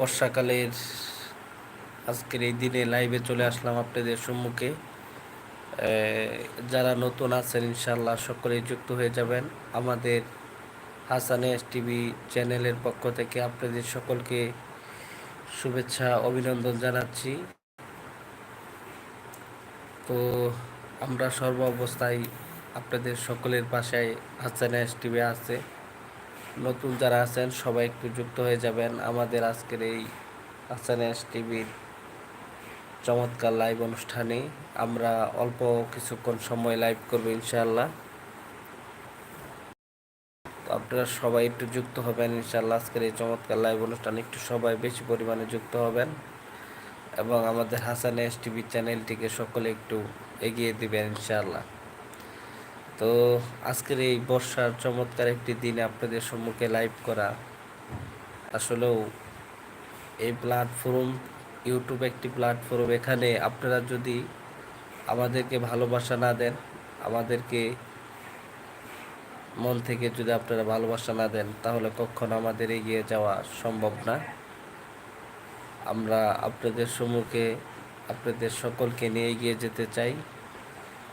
বর্ষাকালের আজকের এই দিনে লাইভে চলে আসলাম আপনাদের সম্মুখে। যারা নতুন আছেন ইনশাল্লাহ সকলেই যুক্ত হয়ে যাবেন। আমাদের হাসান এস টিভি চ্যানেলের পক্ষ থেকে আপনাদের সকলকে শুভেচ্ছা, অভিনন্দন জানাচ্ছি। তো আমরা সর্ব অবস্থায় আপনাদের সকলের পাশায় হাসান এস টিভি আছে। নতুন যারা আছেন, সবাই একটু যুক্ত হয়ে যাবেন। আমাদের আজকের এই হাসান এস টিভির চমৎকার লাইভ অনুষ্ঠানে আমরা অল্প কিছুক্ষণ সময় লাইভ করব ইনশাআল্লাহ। তো আপনারা সবাই একটু যুক্ত হবেন ইনশাআল্লাহ। আজকের এই চমৎকার লাইভ অনুষ্ঠানে একটু সবাই বেশি পরিমাণে যুক্ত হবেন এবং আমাদের হাসান এস টিভি চ্যানেলটিকে সকলে একটু এগিয়ে দিবেন ইনশাআল্লাহ। তো আজকের এই বর্ষার চমৎকার একটি দিনে আপনাদের সম্মুখে লাইভ করা। আসলেও এই প্ল্যাটফর্ম ইউটিউব একটি প্ল্যাটফর্ম এখানে আপনারা যদি আমাদেরকে ভালোবাসা না দেন, আমাদেরকে মন থেকে যদি আপনারা ভালোবাসা না দেন, তাহলে কখনো আমাদের এগিয়ে যাওয়া সম্ভব না। আমরা আপনাদের সম্মুখে আপনাদের সকলকে নিয়ে এগিয়ে যেতে চাই।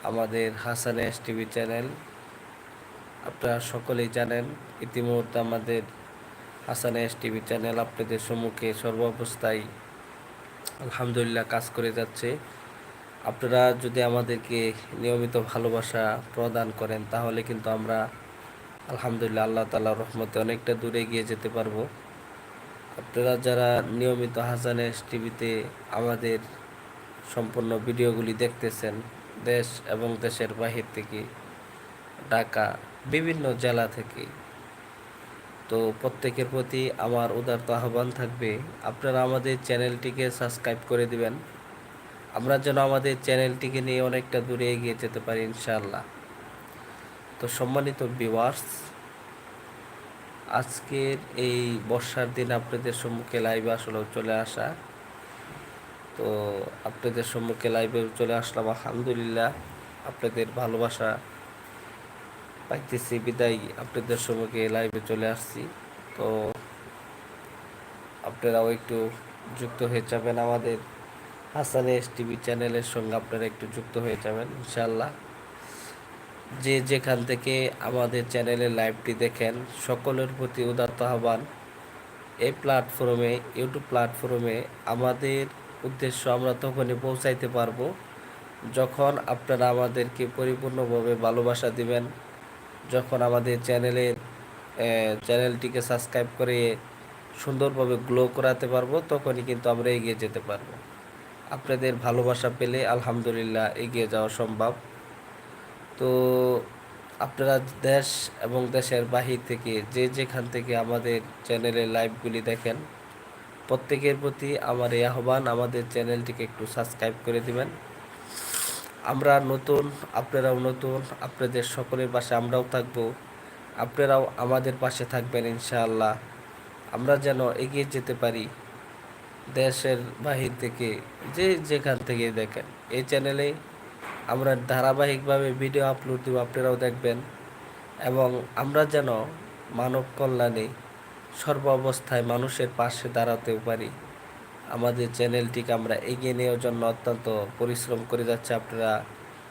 আমাদের হাসান এস টিভি চ্যানেল। আপনারা সকলেই জানেন, ইতিমধ্যে আমাদের হাসান এস টিভি চ্যানেল আপনাদের সম্মুখে সর্বাবস্থায় আলহামদুলিল্লাহ কাজ করে যাচ্ছে। আপনারা যদি আমাদেরকে নিয়মিত ভালোবাসা প্রদান করেন, তাহলে কিন্তু আমরা আলহামদুলিল্লাহ আল্লাহ তালার রহমতে অনেকটা দূরে গিয়ে যেতে পারব। আপনারা যারা নিয়মিত হাসান এস টিভিতে আমাদের সম্পূর্ণ ভিডিওগুলি দেখতেছেন দেশ এবং দেশের বাহির থেকে ঢাকা, বিভিন্ন জেলা থেকে। তো প্রত্যেকের প্রতি আমার উদারত আহ্বান থাকবে, আপনারা আমাদের চ্যানেলটিকে সাবস্ক্রাইব করে দিবেন। আমরা যেন আমাদের চ্যানেলটিকে নিয়ে অনেকটা দূরে এগিয়ে যেতে পারি, ইনশাআল্লাহ। তো সম্মানিত ভিউয়ার্স, আজকের এই বর্ষার দিন আপনাদের সম্মুখে লাইভে আসলে চলে আসা। তো আপনাদের সম্মুখে লাইভে চলে আসলাম, আলহামদুলিল্লাহ। আপনাদের ভালোবাসা পাইতেছি, বিদায় আপনাদের সম্মুখে লাইভে চলে আসছি। তো আপনারাও একটু যুক্ত হয়ে যাবেন আমাদের হাসান এস টিভি চ্যানেলের সঙ্গে, আপনারা একটু যুক্ত হয়ে যাবেন ইনশাল্লাহ যে যেখান থেকে আমাদের চ্যানেলের লাইভটি দেখেন, সকলের প্রতি উদারত আহ্বান। এই প্ল্যাটফর্মে ইউটিউব প্ল্যাটফর্মে আমাদের উদ্দেশ্য আমরা তখনই পৌঁছাইতে পারব যখন আপনারা আমাদেরকে পরিপূর্ণভাবে ভালোবাসা দিবেন, যখন আমাদের চ্যানেলের চ্যানেলটিকে সাবস্ক্রাইব করে সুন্দরভাবে গ্লো করাতে পারব, তখনই কিন্তু আমরা এগিয়ে যেতে পারব। আপনাদের ভালোবাসা পেলে আলহামদুলিল্লাহ এগিয়ে যাওয়া সম্ভব। তো আপনারা দেশ এবং দেশের বাহির থেকে যে যেখান থেকে আমাদের চ্যানেলের লাইভগুলি দেখেন প্রত্যেকের প্রতি আমার এই আহ্বান। আমাদের চ্যানেলটিকে একটু সাবস্ক্রাইব করে দিবেন। আমরা নতুন, আপনারাও নতুন, আপনাদের সকলের পাশে আমরাও থাকব। আপনারাও আমাদের পাশে থাকবেন ইনশাআল্লাহ। আমরা যেন এগিয়ে যেতে পারি দেশের বাহির থেকে, যে যেখান থেকে দেখেন। এই চ্যানেলে আমরা ধারাবাহিকভাবে ভিডিও আপলোড দেব, আপনারাও দেখবেন। এবং আমরা যেন মানব কল্যাণে সর্ব অবস্থায় মানুষের পাশে দাঁড়াতেও পারি। আমাদের চ্যানেলটিকে আমরা এগিয়ে নেওয়ার জন্য অত্যন্ত পরিশ্রম করে যাচ্ছে আপনারা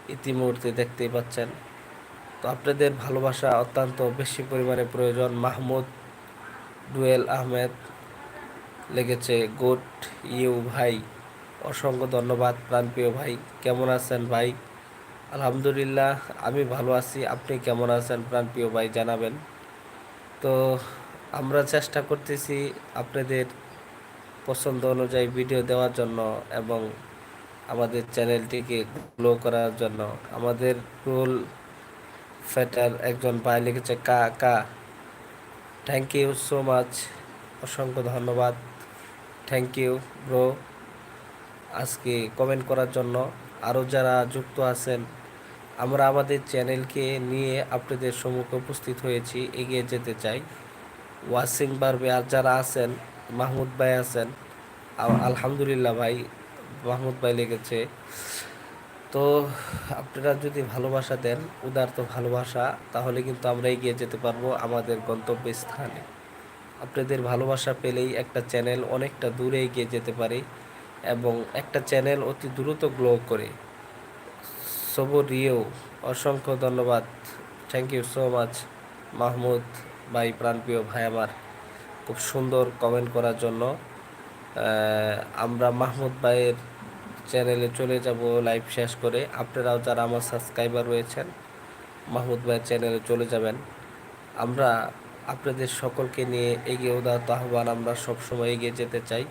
ইতিমধ্যে দেখতেই পাচ্ছেন। তো আপনাদের ভালোবাসা অত্যন্ত বেশি পরিমাণে প্রয়োজন। মাহমুদ ডুয়েল আহমেদ লেগেছে, গুড ইউ ভাই। অসংখ্য ধন্যবাদ প্রাণপ্রিয় ভাই। কেমন আছেন ভাই? আলহামদুলিল্লাহ, আমি ভালো আছি। আপনি কেমন আছেন প্রাণপ্রিয় ভাই, জানাবেন। তো আমরা চেষ্টা করতেছি আপনাদের পছন্দ অনুযায়ী ভিডিও দেওয়ার জন্য এবং আমাদের চ্যানেলটিকে গ্লো করার জন্য। আমাদের রুল ফ্যাটার একজন ভাই লিখেছে, কা কা থ্যাংক ইউ সো মাচ অসংখ্য ধন্যবাদ থ্যাংক ইউ ব্রো আজকে কমেন্ট করার জন্য আরও যারা যুক্ত আছেন, আমরা আমাদের চ্যানেলকে নিয়ে আপনাদের সম্মুখে উপস্থিত হয়েছি, এগিয়ে যেতে চাই। ওয়াসিং বারবে আর যারা আছেন, মাহমুদ ভাই আছেন আলহামদুলিল্লাহ ভাই, মাহমুদ ভাই লেগেছে। তো আপনারা যদি ভালোবাসা দেন, উদারত ভালোবাসা, তাহলে কিন্তু আমরা এগিয়ে যেতে পারব আমাদের গন্তব্য স্থানে আপনাদের ভালোবাসা পেলেই একটা চ্যানেল অনেকটা দূরে এগিয়ে যেতে পারে এবং একটা চ্যানেল অতি দ্রুত গ্লো করে। সবরিও অসংখ্য ধন্যবাদ। Thank you so much, Mahmud. ভাই, প্রাণপ্রিয় ভাই আমার, খুব সুন্দর কমেন্ট করার জন্য। আমরা মাহমুদ ভাইয়ের চ্যানেলে চলে যাব লাইভ শেষ করে। আপনারাও যারা আমার সাবস্ক্রাইবার রয়েছেন, মাহমুদ ভাইয়ের চ্যানেলে চলে যাবেন। আমরা আপনাদের সকলকে নিয়ে এগিয়ে ওঠার আহ্বান আমরা সবসময় এগিয়ে যেতে চাই।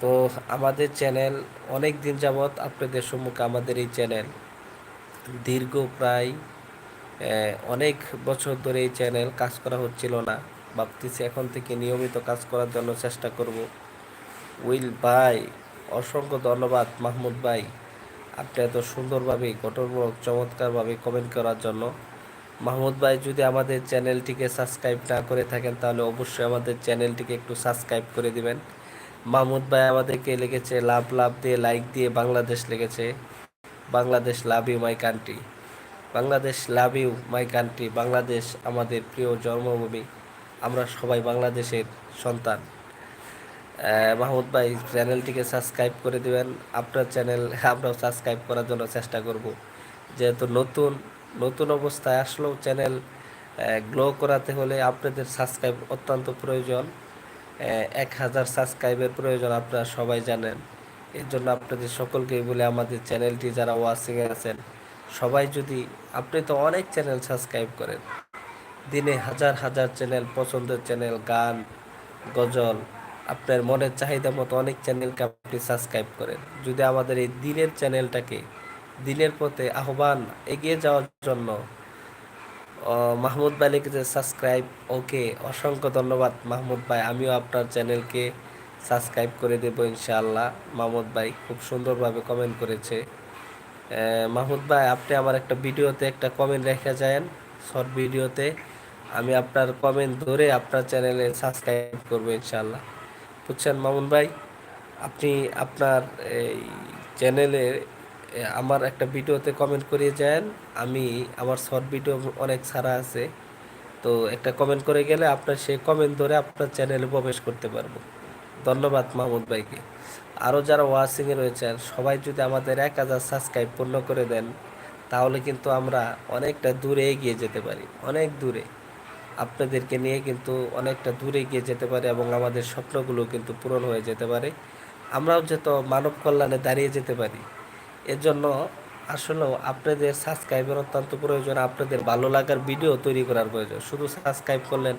তো আমাদের চ্যানেল অনেক দিন যাবৎ আপনাদের সম্মুখে আমাদের এই চ্যানেল দীর্ঘ প্রায় অনেক বছর ধরে এই চ্যানেল কাজ করা হচ্ছিল না। ভাবতেছি এখন থেকে নিয়মিত কাজ করার জন্য চেষ্টা করব। উইল ভাই, অসংখ্য ধন্যবাদ মাহমুদ ভাই আপনি এত সুন্দরভাবে, গঠনমূলক, চমৎকারভাবে কমেন্ট করার জন্য। মাহমুদ ভাই, যদি আমাদের চ্যানেলটিকে সাবস্ক্রাইব না করে থাকেন, তাহলে অবশ্যই আমাদের চ্যানেলটিকে একটু সাবস্ক্রাইব করে দিবেন। মাহমুদ ভাই, আমাদেরকে লিখেছে লাভ লাভ দিয়ে লাইক দিয়ে বাংলাদেশ লিখেছে Bangladesh love you my country Bangladesh love you my country Bangladesh আমাদের প্রিয় জন্মভূমি। আমরা সবাই বাংলাদেশের সন্তান। মাহমুদ ভাই চ্যানেলটিকে সাবস্ক্রাইব করে দিবেন। আপনার চ্যানেল আমরাও সাবস্ক্রাইব করার জন্য চেষ্টা করব। যেহেতু নতুন নতুন অবস্থায় আসলেও চ্যানেল গ্লো করাতে হলে আপনাদের সাবস্ক্রাইব অত্যন্ত প্রয়োজন। এক হাজার সাবস্ক্রাইবের প্রয়োজন আপনারা সবাই জানেন। এর জন্য আপনাদের সকলকেই বলে, আমাদের চ্যানেলটি যারা ওয়াচিংয়ে আছেন সবাই যদি, আপনি তো অনেক চ্যানেল সাবস্ক্রাইব করেন। দিনে হাজার হাজার চ্যানেল পছন্দের চ্যানেল গান, গজল, আপনার মনের চাহিদা মতো অনেক চ্যানেলকে আপনি সাবস্ক্রাইব করেন। যদি আমাদের এই দিনের চ্যানেলটাকে দিনের পথে আহ্বান এগিয়ে যাওয়ার জন্য মাহমুদ ভাই লিখেছে সাবস্ক্রাইব ওকে অসংখ্য ধন্যবাদ মাহমুদ ভাই। আমিও আপনার চ্যানেলকে সাবস্ক্রাইব করে দেবো ইনশাআল্লাহ। মাহমুদ ভাই খুব সুন্দরভাবে কমেন্ট করেছে। মাহমুদ ভাই, আপনি আমার একটা ভিডিওতে একটা কমেন্ট রেখে যান শর্ট ভিডিওতে। আমি আপনার কমেন্ট ধরে আপনার চ্যানেলে সাবস্ক্রাইব করব ইনশাআল্লাহ। বুঝছেন মামুন ভাই? আপনি আপনার এই চ্যানেলে আমার একটা ভিডিওতে কমেন্ট করিয়ে যান। আমি আমার শর্ট ভিডিও অনেক সারা আছে। তো একটা কমেন্ট করে গেলে আপনার সেই কমেন্ট ধরে আপনার চ্যানেলে প্রবেশ করতে পারব। ধন্যবাদ মাহমুদ ভাইকে। আরও যারা ওয়াচিংয়ে রয়েছেন, সবাই যদি আমাদের এক হাজার সাবস্ক্রাইব পূর্ণ করে দেন, তাহলে কিন্তু আমরা অনেকটা দূরে এগিয়ে যেতে পারি, অনেক দূরে। আপনাদেরকে নিয়ে কিন্তু অনেকটা দূরে গিয়ে যেতে পারে এবং আমাদের স্বপ্নগুলো কিন্তু পূরণ হয়ে যেতে পারে। আমরাও যত মানব কল্যাণে দাঁড়িয়ে যেতে পারি এর জন্য আসলেও আপনাদের সাবস্ক্রাইবের অত্যন্ত প্রয়োজন, আপনাদের ভালো লাগার ভিডিও তৈরি করার প্রয়োজন। শুধু সাবস্ক্রাইব করলেন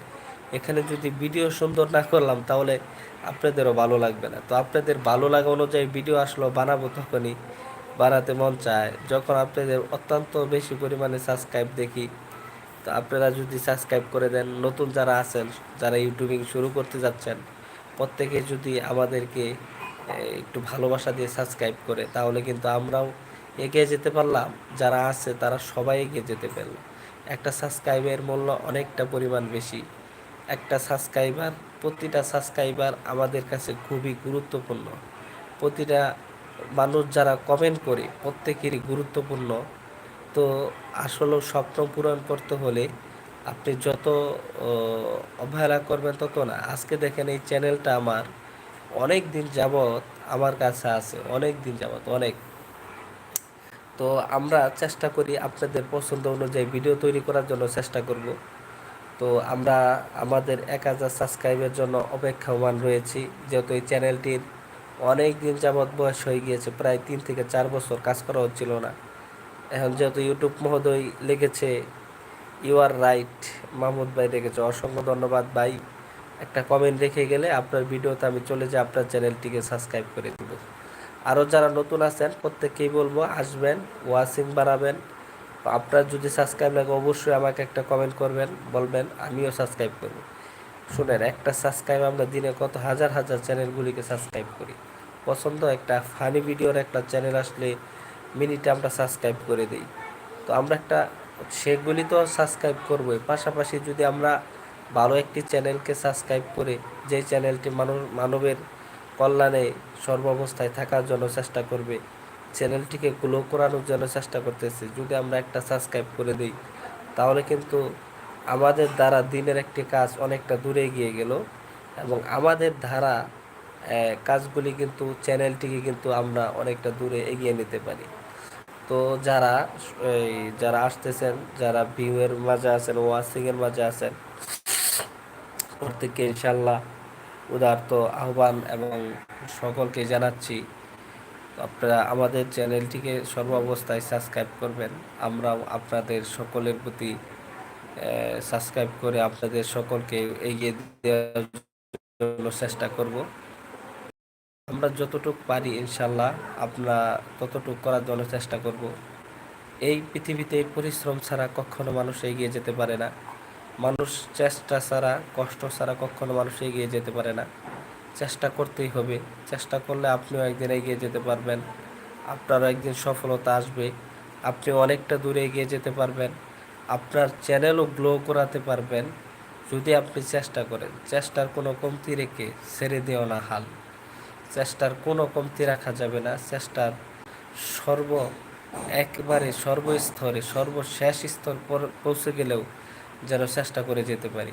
এখানে যদি ভিডিও সুন্দর না করলাম, তাহলে আপনাদেরও ভালো লাগবে না। তো আপনাদের ভালো লাগা অনুযায়ী ভিডিও আসলো, বানাবো তখনই। বানাতে মন চায়। যখন আপনাদের অত্যন্ত বেশি পরিমাণে সাবস্ক্রাইব দেখি, তো আপনারা যদি সাবস্ক্রাইব করে দেন, নতুন যারা আছেন, যারা ইউটিউবিং শুরু করতে যাচ্ছেন, প্রত্যেকে যদি আমাদেরকে একটু ভালোবাসা দিয়ে সাবস্ক্রাইব করে, তাহলে কিন্তু আমরাও এগিয়ে যেতে পারলাম। যারা আছে, তারা সবাই এগিয়ে যেতে পারল। একটা সাবস্ক্রাইবের মূল্য অনেকটা পরিমাণ বেশি। একটা সাবস্ক্রাইবার প্রতিটা সাবস্ক্রাইবার আমাদের কাছে খুবই গুরুত্বপূর্ণ। প্রতিটা মানুষ যারা কমেন্ট করে, প্রত্যেকেরই গুরুত্বপূর্ণ। তো আসলে স্বপ্ন পূরণ করতে হলে আপনি যত অবহেলা করবেন তত না। আজকে দেখেন এই চ্যানেলটা আমার অনেক দিন যাবৎ আমার কাছে আছে। অনেক দিন যাবৎ, অনেক। তো আমরা চেষ্টা করি আপনাদের পছন্দ অনুযায়ী ভিডিও তৈরি করার জন্য চেষ্টা করব। তো আমরা আমাদের এক হাজার সাবস্ক্রাইবের জন্য অপেক্ষমান রয়েছি। যেহেতু এই চ্যানেলটির অনেক দিন যাবৎ বয়স হয়ে গিয়েছে, প্রায় তিন থেকে চার বছর কাজ করা হচ্ছিল না। এখন যেহেতু ইউটিউব মহোদয় লিখেছে ইউ আর রাইট মাহমুদ ভাই রেখেছে অসংখ্য ধন্যবাদ ভাই। একটা কমেন্ট রেখে গেলে আপনার ভিডিওতে আমি চলে যাই আপনার চ্যানেলটিকে সাবস্ক্রাইব করে দেব। আরও যারা নতুন আছেন, প্রত্যেককেই বলব আসবেন ওয়াচিং বাড়াবেন। আপনার যদি সাবস্ক্রাইব লাগে, অবশ্যই আমাকে একটা কমেন্ট করবেন, বলবেন, আমিও সাবস্ক্রাইব করব। শুনেন, একটা সাবস্ক্রাইব আমরা দিনে কত হাজার হাজার চ্যানেলগুলিকে সাবস্ক্রাইব করি। পছন্দ একটা ফানি ভিডিওর একটা চ্যানেল আসলে মিনিটে আমরা সাবস্ক্রাইব করে দিই। তো আমরা একটা, সেগুলি তো সাবস্ক্রাইব করবোই। পাশাপাশি যদি আমরা ভালো একটি চ্যানেলকে সাবস্ক্রাইব করে, যেই চ্যানেলটি মানব মানবের কল্যাণে সর্বাবস্থায় থাকার জন্য চেষ্টা করবে চ্যানেলটিকে গ্লো করানোর জন্য চেষ্টা করতেছি। যদি আমরা একটা সাবস্ক্রাইব করে দিই, তাহলে কিন্তু আমাদের দ্বারা দিনের একটি কাজ অনেকটা দূরে এগিয়ে গেল এবং আমাদের ধারা কাজগুলি কিন্তু, চ্যানেলটিকে কিন্তু আমরা অনেকটা দূরে এগিয়ে নিতে পারি। তো যারা যারা আসতেছেন, যারা ভিউয়ের মাঝে আছেন ওয়াচিংয়ের মাঝে আছেন, প্রত্যেককে ইনশাল্লাহ উদারত আহ্বান এবং সকলকে জানাচ্ছি আপনারা আমাদের চ্যানেলটিকে সর্বাবস্থায় সাবস্ক্রাইব করবেন। আমরাও আপনাদের সকলের প্রতি সাবস্ক্রাইব করে আপনাদের সকলকে এগিয়ে দেওয়ার জন্য চেষ্টা করব। আমরা যতটুক পারি ইনশাল্লাহ আমরা ততটুক করার জন্য চেষ্টা করব। এই পৃথিবীতে পরিশ্রম ছাড়া কখনো মানুষ এগিয়ে যেতে পারে না। মানুষ চেষ্টা ছাড়া, কষ্ট ছাড়া কখনো মানুষ এগিয়ে যেতে পারে না। চেষ্টা করতেই হবে। চেষ্টা করলে আপনিও একদিন এগিয়ে যেতে পারবেন। আপনারও একদিন সফলতা আসবে। আপনি অনেকটা দূরে এগিয়ে যেতে পারবেন। আপনার চ্যানেলও গ্লো করাতে পারবেন। যদি আপনি চেষ্টা করেন, চেষ্টার কোনো কমতি রেখে ছেড়ে দিও না হাল। চেষ্টার কোনো কমতি রাখা যাবে না। চেষ্টার সর্ব, একবারে সর্বস্তরে, সর্বশেষ স্তর পৌঁছে গেলেও যেন চেষ্টা করে যেতে পারি।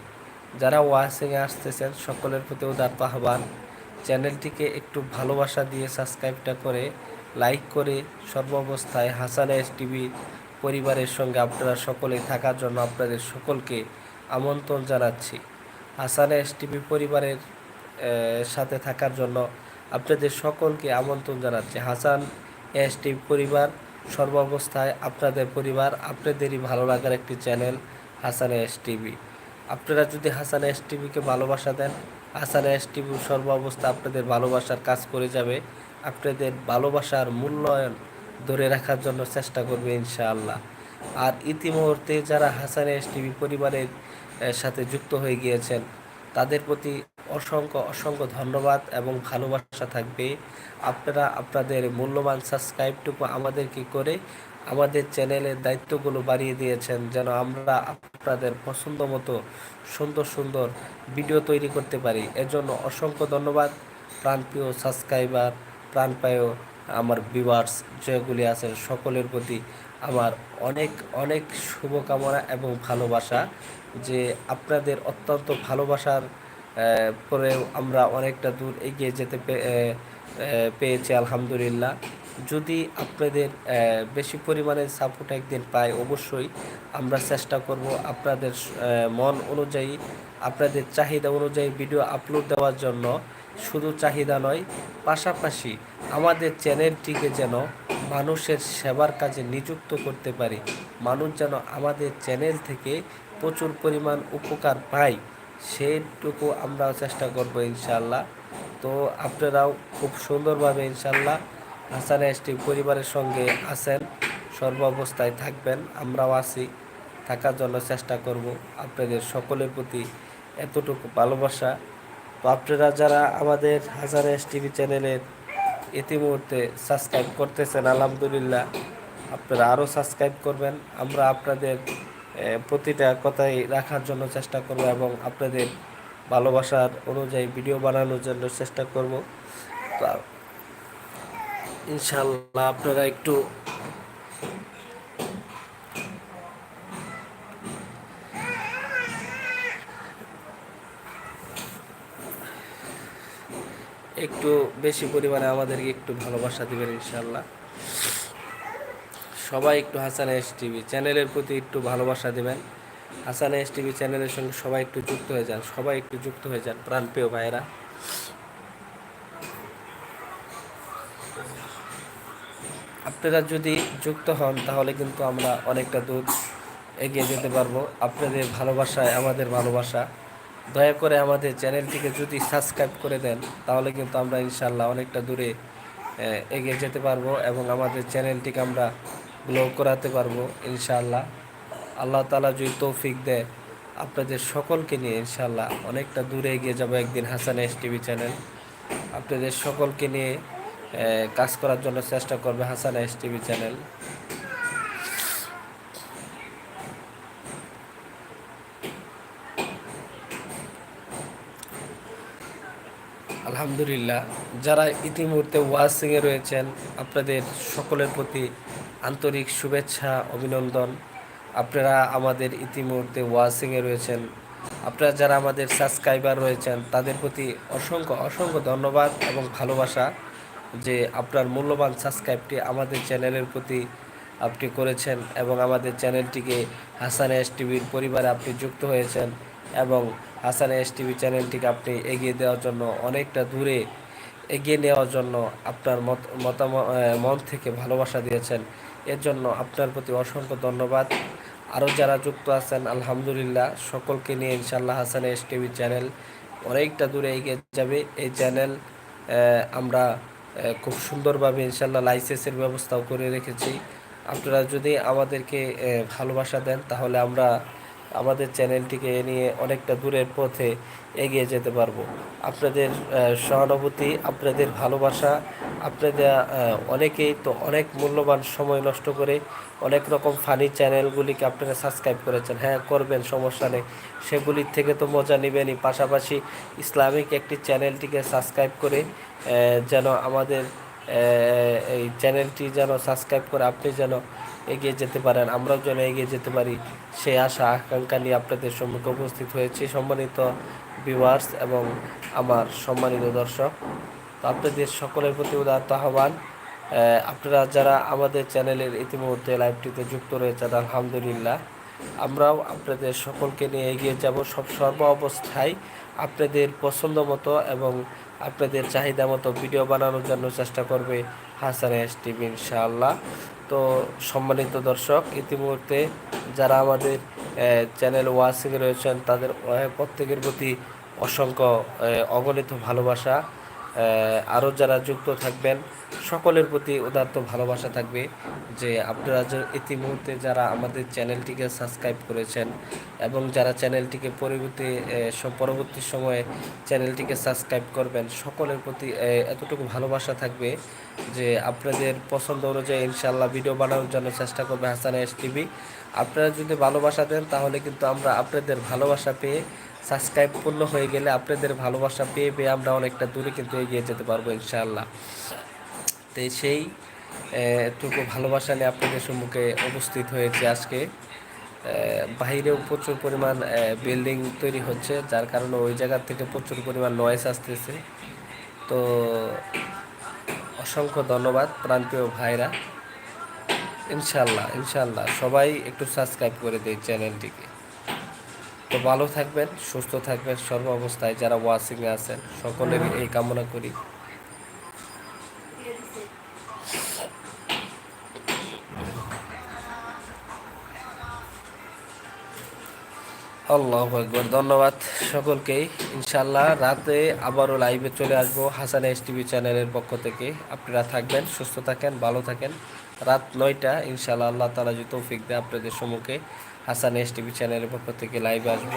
যারা ওয়াচিংয়ে আসতেছেন, সকলের প্রতি উদারত আহ্বান। চ্যানেলটিকে একটু ভালোবাসা দিয়ে সাবস্ক্রাইবটা করে লাইক করে সর্বাবস্থায় হাসান এস টিভি পরিবারের সঙ্গে আপনারা সকলেই থাকার জন্য আপনাদের সকলকে আমন্ত্রণ জানাচ্ছি। হাসান এস টিভি পরিবারের সাথে থাকার জন্য আপনাদের সকলকে আমন্ত্রণ জানাচ্ছি। হাসান এস টিভি পরিবার, সর্বাবস্থায় আপনাদের পরিবার, আপনাদেরই ভালো লাগার একটি চ্যানেল হাসান এস টিভি আপনারা যদি হাসান এস টিভিকে ভালোবাসা দেন, হাসান এস টিভি সর্বাবস্থা আপনাদের ভালোবাসার কাজ করে যাবে। আপনাদের ভালোবাসার মূল্যায়ন ধরে রাখার জন্য চেষ্টা করবে ইনশাআল্লাহ। আর ইতিমুহূর্তে যারা হাসান এস টিভি পরিবারের সাথে যুক্ত হয়ে গিয়েছেন, তাদের প্রতি অসংখ্য অসংখ্য ধন্যবাদ এবং ভালোবাসা থাকবে। আপনারা, আপনাদের মূল্যবান সাবস্ক্রাইবটুকু আমাদেরকে করে আমাদের চ্যানেলের দায়িত্বগুলো বাড়িয়ে দিয়েছেন যেন আমরা আপনাদের পছন্দ মতো সুন্দর সুন্দর ভিডিও তৈরি করতে পারি। এজন্য অসংখ্য ধন্যবাদ। প্রাণপ্রিয় সাবস্ক্রাইবার, প্রাণপ্রিয় আমার ভিউয়ার্স যেগুলি আছেন, সকলের প্রতি আমার অনেক অনেক শুভকামনা এবং ভালোবাসা যে আপনাদের অত্যন্ত ভালোবাসার পরেও আমরা অনেকটা দূর এগিয়ে যেতে পেয়েছি, আলহামদুলিল্লাহ। যদি আপনাদের বেশি পরিমাণে সাপোর্ট একদিন পাই অবশ্যই আমরা চেষ্টা করব আপনাদের মন অনুযায়ী, আপনাদের চাহিদা অনুযায়ী ভিডিও আপলোড দেওয়ার জন্য। শুধু চাহিদা নয়, পাশাপাশি আমাদের চ্যানেলটিকে যেন মানুষের সেবার কাজে নিযুক্ত করতে পারি। মানুষ যেন আমাদের চ্যানেল থেকে প্রচুর পরিমাণ উপকার পায়, সেটুকু আমরা চেষ্টা করব ইনশাল্লাহ তো আপনারাও খুব সুন্দরভাবে ইনশাল্লাহ হাসান এসটি পরিবারের সঙ্গে আছেন, সর্বাবস্থায় থাকবেন, আমরাও আছি, থাকার জন্য চেষ্টা করব আপনাদের সকলের প্রতি এতটুকু ভালোবাসা। তো আপনারা যারা আমাদের হাসান এস টিভি চ্যানেলের ইতিমধ্যে সাবস্ক্রাইব করতেছেন, আলহামদুলিল্লাহ, আপনারা আরও সাবস্ক্রাইব করবেন। আমরা আপনাদের প্রতিটা কথাই রাখার জন্য চেষ্টা করব এবং আপনাদের ভালোবাসার অনুযায়ী ভিডিও বানানোর জন্য চেষ্টা করব। তো ইনশাল্লাহ আপনারা একটু একটু বেশি পরিমাণে আমাদেরকে একটু ভালোবাসা দিবেন ইনশাল্লাহ সবাই একটু হাসান এস টিভি চ্যানেলের প্রতি একটু ভালোবাসা দেবেন। হাসান এস টিভি চ্যানেলের সঙ্গে সবাই একটু যুক্ত হয়ে যান, সবাই একটু যুক্ত হয়ে যান প্রাণপ্রিয় ভাইয়েরা। আপনারা যদি যুক্ত হন, তাহলে কিন্তু আমরা অনেকটা দূর এগিয়ে যেতে পারব। আপনাদের ভালোবাসায় আমাদের ভালোবাসা। দয়া করে আমাদের চ্যানেলটিকে যদি সাবস্ক্রাইব করে দেন, তাহলে কিন্তু আমরা ইনশাল্লাহ অনেকটা দূরে এগিয়ে যেতে পারব এবং আমাদের চ্যানেলটিকে আমরা গ্লো করাতে পারব ইনশাল্লাহ আল্লাহ তালা যদি তৌফিক দেয়, আপনাদের সকলকে নিয়ে ইনশাল্লাহ অনেকটা দূরে এগিয়ে যাব একদিন হাসান এস টিভি চ্যানেল। আপনাদের সকলকে নিয়ে কাজ করার জন্য চেষ্টা করবে হাসান এস টিভি চ্যানেল। আলহামদুলিল্লাহ, যারা ইতিমধ্যে ওয়াচিংয়ে রয়েছেন, আপনাদের সকলের প্রতি আন্তরিক শুভেচ্ছা, অভিনন্দন। আপনারা আমাদের ইতিমধ্যে ওয়াসিংয়ে রয়েছেন। আপনারা যারা আমাদের সাবস্ক্রাইবার রয়েছেন, তাদের প্রতি অসংখ্য অসংখ্য ধন্যবাদ এবং ভালোবাসা। যে আপনার মূল্যবান সাবস্ক্রাইবটি আমাদের চ্যানেলের প্রতি আপনি করেছেন এবং আমাদের চ্যানেলটিকে হাসান এস টিভির পরিবারে আপনি যুক্ত হয়েছেন এবং হাসান এস টিভি চ্যানেলটিকে আপনি এগিয়ে দেওয়ার জন্য অনেকটা দূরে এগিয়ে নেওয়ার জন্য আপনার মত মতামত মন থেকে ভালোবাসা দিয়েছেন। এর জন্য আপনার প্রতি অসংখ্য ধন্যবাদ। আরও যারা যুক্ত আছেন, আলহামদুলিল্লাহ, সকলকে নিয়ে ইনশাল্লাহ হাসান এস টিভি চ্যানেল অনেকটা দূরে এগিয়ে যাবে। এই চ্যানেল আমরা খুব সুন্দরভাবে ইনশাল্লাহ লাইসেন্সের ব্যবস্থাও করে রেখেছি। আপনারা যদি আমাদেরকে ভালোবাসা দেন তাহলে আমরা আমাদের চ্যানেলটিকে নিয়ে অনেকটা দূরের পথে এগিয়ে যেতে পারব। আপনাদের সহানুভূতি, আপনাদের ভালোবাসা আপনাদের অনেকেই তো অনেক মূল্যবান সময় নষ্ট করে অনেক রকম ফানি চ্যানেলগুলিকে আপনারা সাবস্ক্রাইব করেছেন। হ্যাঁ করবেন, সমস্যা নেই। সেগুলির থেকে তো মজা নেবেনই। পাশাপাশি ইসলামিক একটি চ্যানেলটিকে সাবস্ক্রাইব করে যেন আমাদের এই চ্যানেলটি যেন সাবস্ক্রাইব করে আপনি যেন এগিয়ে যেতে পারেন, আমরাও যেন এগিয়ে যেতে পারি। সেই আশা, আকাঙ্ক্ষা নিয়ে আপনাদের সম্মুখে উপস্থিত হয়েছি সম্মানিত ভিউয়ার্স এবং আমার সম্মানিত দর্শক। আপনাদের সকলের প্রতি উদারত আহ্বান আপনারা যারা আমাদের চ্যানেলের ইতিমধ্যে লাইভটিতে যুক্ত রয়েছেন, আলহামদুলিল্লাহ, আমরাও আপনাদের সকলকে নিয়ে এগিয়ে যাব সব সর্ব অবস্থায় আপনাদের পছন্দ মতো এবং আপনাদের চাহিদা মতো ভিডিও বানানোর জন্য চেষ্টা করবে হাসান এস টিভি, ইনশাআল্লাহ। তো সম্মানিত দর্শক, ইতিমধ্যে যারা আমাদের চ্যানেল ওয়াসিং রয়েছেন, তাদের প্রত্যেকের প্রতি অসংখ্য অগণিত ভালোবাসা। আরও যারা যুক্ত থাকবেন, সকলের প্রতি উদাত্ত ভালোবাসা থাকবে যে আপনারা যে ইতিমুহূর্তে যারা আমাদের চ্যানেলটিকে সাবস্ক্রাইব করেছেন এবং যারা চ্যানেলটিকে পরবর্তী পরবর্তী সময়ে চ্যানেলটিকে সাবস্ক্রাইব করবেন, সকলের প্রতি এতটুকু ভালোবাসা থাকবে যে আপনাদের পছন্দ অনুযায়ী ইনশাল্লাহ ভিডিও বানানোর জন্য চেষ্টা করবে হাসান এস টিভি। আপনারা যদি ভালোবাসা দেন তাহলে কিন্তু আমরা আপনাদের ভালোবাসা পেয়ে সাবস্ক্রাইব পূর্ণ হয়ে গেলে আপনাদের ভালোবাসা পেয়ে পেয়ে আমরা অনেকটা দূরে কিন্তু এগিয়ে যেতে পারব ইনশাআল্লাহ। তো সেই আহ, টুকু ভালোবাসা নিয়ে আপনাদের সম্মুখে উপস্থিত হয়েছে আজকে। বাহিরেও প্রচুর পরিমাণ বিল্ডিং তৈরি হচ্ছে যার কারণে ওই জায়গা থেকে প্রচুর পরিমাণ নয়েস আসতেছে। তো অসংখ্য ধন্যবাদ প্রাণপ্রিয় ভাইরা। ইনশাল্লাহ ইনশাল্লাহ। সবাই একটু সাবস্ক্রাইব করে দিই চ্যানেলটিকে তো ভালো থাকবেন, সুস্থ থাকবেন সর্ব অবস্থায়। যারা ওয়াচিংয়ে আছেন, সকলের এই কামনা করি। আল্লাহ একবার ধন্যবাদ সকলকেই। ইনশাল্লাহ রাতে আবারও লাইভে চলে আসব হাসান এস টিভি চ্যানেলের পক্ষ থেকে। আপনারা থাকবেন, সুস্থ থাকেন, ভালো থাকেন। রাত নয়টা ইনশাল্লাহ আল্লাহ তালা যদি তৌফিক দেয় আপনাদের সম্মুখে হাসান এস টিভি চ্যানেলের পক্ষ থেকে লাইভ আসব।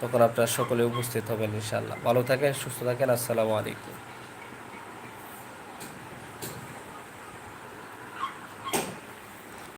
তখন আপনারা সকলে উপস্থিত হবেন ইনশাল্লাহ ভালো থাকেন, সুস্থ থাকেন, আসসালামু আলাইকুম।